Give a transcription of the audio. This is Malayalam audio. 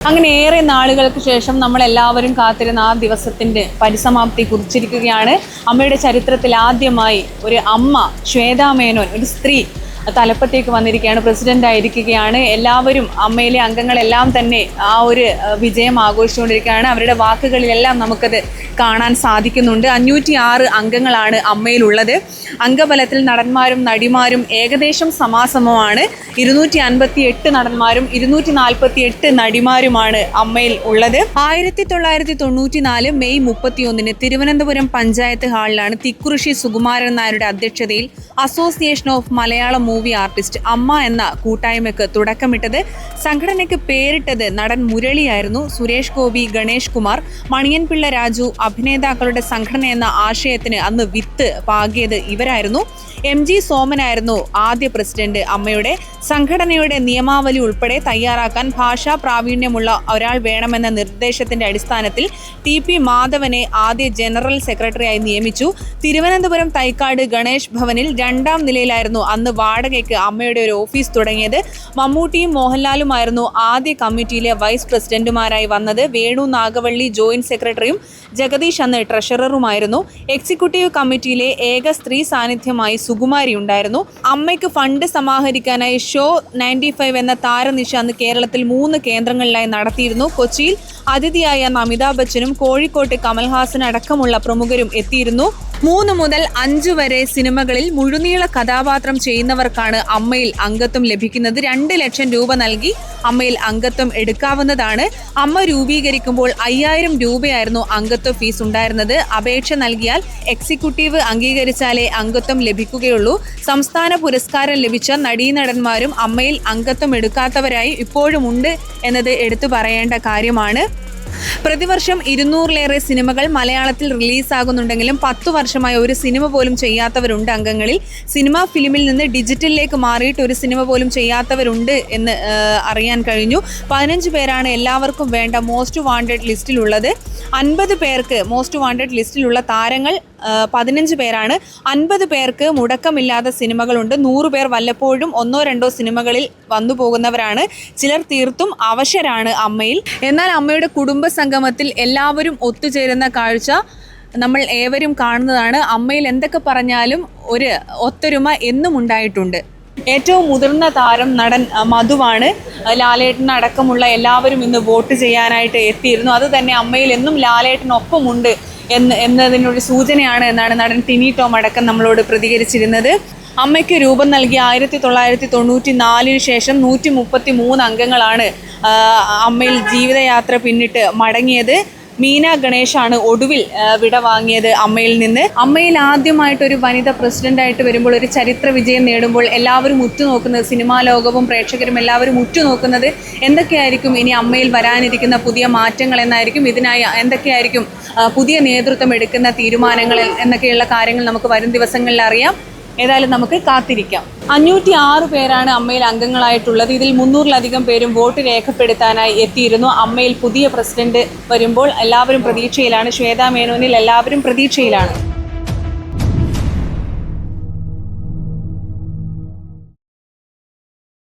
അങ്ങനെ ഏറെ നാളുകൾക്ക് ശേഷം നമ്മൾ എല്ലാവരും കാത്തിരുന്ന ആ ദിവസത്തിന്റെ പരിസമാപ്തി കുറിച്ചിരിക്കുകയാണ്. അമ്മയുടെ ചരിത്രത്തിൽ ആദ്യമായി ഒരു അമ്മ ശ്വേതാമേനോൻ ഒരു സ്ത്രീ തലപ്പത്തേക്ക് വന്നിരിക്കുകയാണ് പ്രസിഡന്റ് ആയിരിക്കുകയാണ്. എല്ലാവരും അമ്മയിലെ അംഗങ്ങളെല്ലാം തന്നെ ആ ഒരു വിജയം ആഘോഷിച്ചുകൊണ്ടിരിക്കുകയാണ്. അവരുടെ വാക്കുകളിലെല്ലാം നമുക്കത് കാണാൻ സാധിക്കുന്നുണ്ട്. അഞ്ഞൂറ്റി ആറ് അംഗങ്ങളാണ് അമ്മയിലുള്ളത്. അംഗബലത്തിൽ നടന്മാരും നടിമാരും ഏകദേശം സമാസമമാണ്. ഇരുന്നൂറ്റി അൻപത്തി എട്ട് നടന്മാരും ഇരുന്നൂറ്റി നാൽപ്പത്തി എട്ട് നടിമാരുമാണ് അമ്മയിൽ ഉള്ളത്. ആയിരത്തി തൊള്ളായിരത്തി തൊണ്ണൂറ്റി നാല് മെയ് മുപ്പത്തിയൊന്നിന് തിരുവനന്തപുരം പഞ്ചായത്ത് ഹാളിലാണ് തിക്കുറിശി സുകുമാരൻ നായരുടെ അധ്യക്ഷതയിൽ association of Malayalam movie artist Amma എന്ന കൂട്ടായ്മയ്ക്ക് തുടക്കമിട്ടത് സംഘടനയ്ക്ക് പേരിട്ടത് നടൻ മുരളിയായിരുന്നു സുരേഷ് ഗോപി ഗണേഷ് കുമാർ. മണിയൻപിള്ള രാജു അഭിനേതാക്കളുടെ സംഘടന എന്ന ആശയത്തിന് അന്ന് വിത്ത് പാകിയത് ഇവരായിരുന്നു. എം ജി സോമനായിരുന്നു ആദ്യ പ്രസിഡന്റ് അമ്മയുടെ. സംഘടനയുടെ നിയമാവലി ഉൾപ്പെടെ തയ്യാറാക്കാൻ ഭാഷാ പ്രാവീണ്യമുള്ള ഒരാൾ വേണമെന്ന നിർദ്ദേശത്തിന്റെ അടിസ്ഥാനത്തിൽ ടി പി മാധവനെ ആദ്യ ജനറൽ സെക്രട്ടറിയായി നിയമിച്ചു. തിരുവനന്തപുരം തൈക്കാട് ഗണേഷ് ഭവനിൽ രണ്ടാം നിലയിലായിരുന്നു അന്ന് വാടകയ്ക്ക് അമ്മയുടെ ഒരു ഓഫീസ് തുടങ്ങിയത്. മമ്മൂട്ടിയും മോഹൻലാലുമായിരുന്നു ആദ്യ കമ്മിറ്റിയിലെ വൈസ് പ്രസിഡന്റുമാരായി വന്നത്. വേണു നാഗവള്ളി ജോയിന്റ് സെക്രട്ടറിയും ജഗദീഷ് അന്ന് ട്രഷററുമായിരുന്നു. എക്സിക്യൂട്ടീവ് കമ്മിറ്റിയിലെ ഏക സ്ത്രീ സാന്നിധ്യമായി സുകുമാരി ഉണ്ടായിരുന്നു. അമ്മയ്ക്ക് ഫണ്ട് സമാഹരിക്കാനായി ഷോ നയന്റി ഫൈവ് എന്ന താരനിശ അന്ന് കേരളത്തിൽ മൂന്ന് കേന്ദ്രങ്ങളിലായി നടത്തിയിരുന്നു. കൊച്ചിയിൽ അതിഥിയായ അമിതാഭ് ബച്ചനും കോഴിക്കോട്ട് കമൽഹാസൻ അടക്കമുള്ള പ്രമുഖരും എത്തിയിരുന്നു. മൂന്ന് മുതൽ അഞ്ച് വരെ സിനിമകളിൽ മുഴുനീള കഥാപാത്രം ചെയ്യുന്നവർക്കാണ് അമ്മയിൽ അംഗത്വം ലഭിക്കുന്നത്. രണ്ട് ലക്ഷം രൂപ നൽകി അമ്മയിൽ അംഗത്വം എടുക്കാവുന്നതാണ്. അമ്മ രൂപീകരിക്കുമ്പോൾ അയ്യായിരം രൂപയായിരുന്നു അംഗത്വ ഫീസ് ഉണ്ടായിരുന്നത്. അപേക്ഷ നൽകിയാൽ എക്സിക്യൂട്ടീവ് അംഗീകരിച്ചാലേ അംഗത്വം ലഭിക്കുകയുള്ളൂ. സംസ്ഥാന പുരസ്കാരം ലഭിച്ച നടീനടന്മാരും അമ്മയിൽ അംഗത്വം എടുക്കാത്തവരായി ഇപ്പോഴും ഉണ്ട് എന്നത് എടുത്തു പറയേണ്ട കാര്യമാണ്. പ്രതിവർഷം ഇരുന്നൂറിലേറെ സിനിമകൾ മലയാളത്തിൽ റിലീസാകുന്നുണ്ടെങ്കിലും പത്തു വർഷമായി ഒരു സിനിമ പോലും ചെയ്യാത്തവരുണ്ട് അംഗങ്ങളിൽ. സിനിമ ഫിലിമിൽ നിന്ന് ഡിജിറ്റലിലേക്ക് മാറിയിട്ട് ഒരു സിനിമ പോലും ചെയ്യാത്തവരുണ്ട് എന്ന് അറിയാൻ കഴിഞ്ഞു. പതിനഞ്ച് പേരാണ് എല്ലാവർക്കും വേണ്ട മോസ്റ്റ് വാണ്ടഡ് ലിസ്റ്റിലുള്ളത്. അൻപത് പേർക്ക് മോസ്റ്റ് വാണ്ടഡ് ലിസ്റ്റിലുള്ള താരങ്ങൾ പതിനഞ്ച് പേരാണ്. അൻപത് പേർക്ക് മുടക്കമില്ലാത്ത സിനിമകളുണ്ട്. നൂറ് പേർ വല്ലപ്പോഴും ഒന്നോ രണ്ടോ സിനിമകളിൽ വന്നു പോകുന്നവരാണ് ചിലർ തീർത്തും അവശരാണ് അമ്മയിൽ. എന്നാൽ അമ്മയുടെ കുടുംബ സംഗമത്തിൽ എല്ലാവരും ഒത്തുചേരുന്ന കാഴ്ച നമ്മൾ ഏവരും കാണുന്നതാണ്. അമ്മയിൽ എന്തൊക്കെ പറഞ്ഞാലും ഒരു ഒത്തൊരുമ എന്നും ഉണ്ടായിട്ടുണ്ട്. ഏറ്റവും മുതിർന്ന താരം നടൻ മധുവാണ്. ലാലേട്ടനടക്കമുള്ള എല്ലാവരും ഇന്ന് വോട്ട് ചെയ്യാനായിട്ട് എത്തിയിരുന്നു. അത് തന്നെ അമ്മയിൽ എന്നും ലാലേട്ടനൊപ്പമുണ്ട് എന്ന് എന്നതിനൊരു സൂചനയാണ് എന്നാണ് നടൻ ടിനി ടോം അടക്കം നമ്മളോട് പ്രതികരിച്ചിരുന്നത്. അമ്മയ്ക്ക് രൂപം നൽകി ആയിരത്തി തൊള്ളായിരത്തി തൊണ്ണൂറ്റി നാലിന് ശേഷം നൂറ്റി മുപ്പത്തി മൂന്ന് അംഗങ്ങളാണ് അമ്മയിൽ ജീവിതയാത്ര പിന്നിട്ട് മടങ്ങിയത്. മീന ഗണേഷാണ് ഒടുവിൽ വിട വാങ്ങിയത് അമ്മയിൽ നിന്ന്. അമ്മയിൽ ആദ്യമായിട്ട് ഒരു വനിത പ്രസിഡന്റായിട്ട് വരുമ്പോൾ ഒരു ചരിത്ര വിജയം നേടുമ്പോൾ എല്ലാവരും ഉറ്റുനോക്കുന്നത് സിനിമാ ലോകവും പ്രേക്ഷകരും എല്ലാവരും ഉറ്റുനോക്കുന്നത് എന്തൊക്കെയായിരിക്കും ഇനി അമ്മയിൽ വരാനിരിക്കുന്ന പുതിയ മാറ്റങ്ങൾ എന്നായിരിക്കും? ഇതിനായി എന്തൊക്കെയായിരിക്കും പുതിയ നേതൃത്വം എടുക്കുന്ന തീരുമാനങ്ങൾ എന്നൊക്കെയുള്ള കാര്യങ്ങൾ നമുക്ക് വരും ദിവസങ്ങളിൽ അറിയാം. ഏതായാലും നമുക്ക് കാത്തിരിക്കാം. അഞ്ഞൂറ്റി ആറ് പേരാണ് അമ്മയിൽ അംഗങ്ങളായിട്ടുള്ളത്. ഇതിൽ മുന്നൂറിലധികം പേരും വോട്ട് രേഖപ്പെടുത്താനായി എത്തിയിരുന്നു. അമ്മയിൽ പുതിയ പ്രസിഡന്റ് വരുമ്പോൾ എല്ലാവരും പ്രതീക്ഷയിലാണ്. ശ്വേതാ മേനോനിൽ എല്ലാവരും പ്രതീക്ഷയിലാണ്.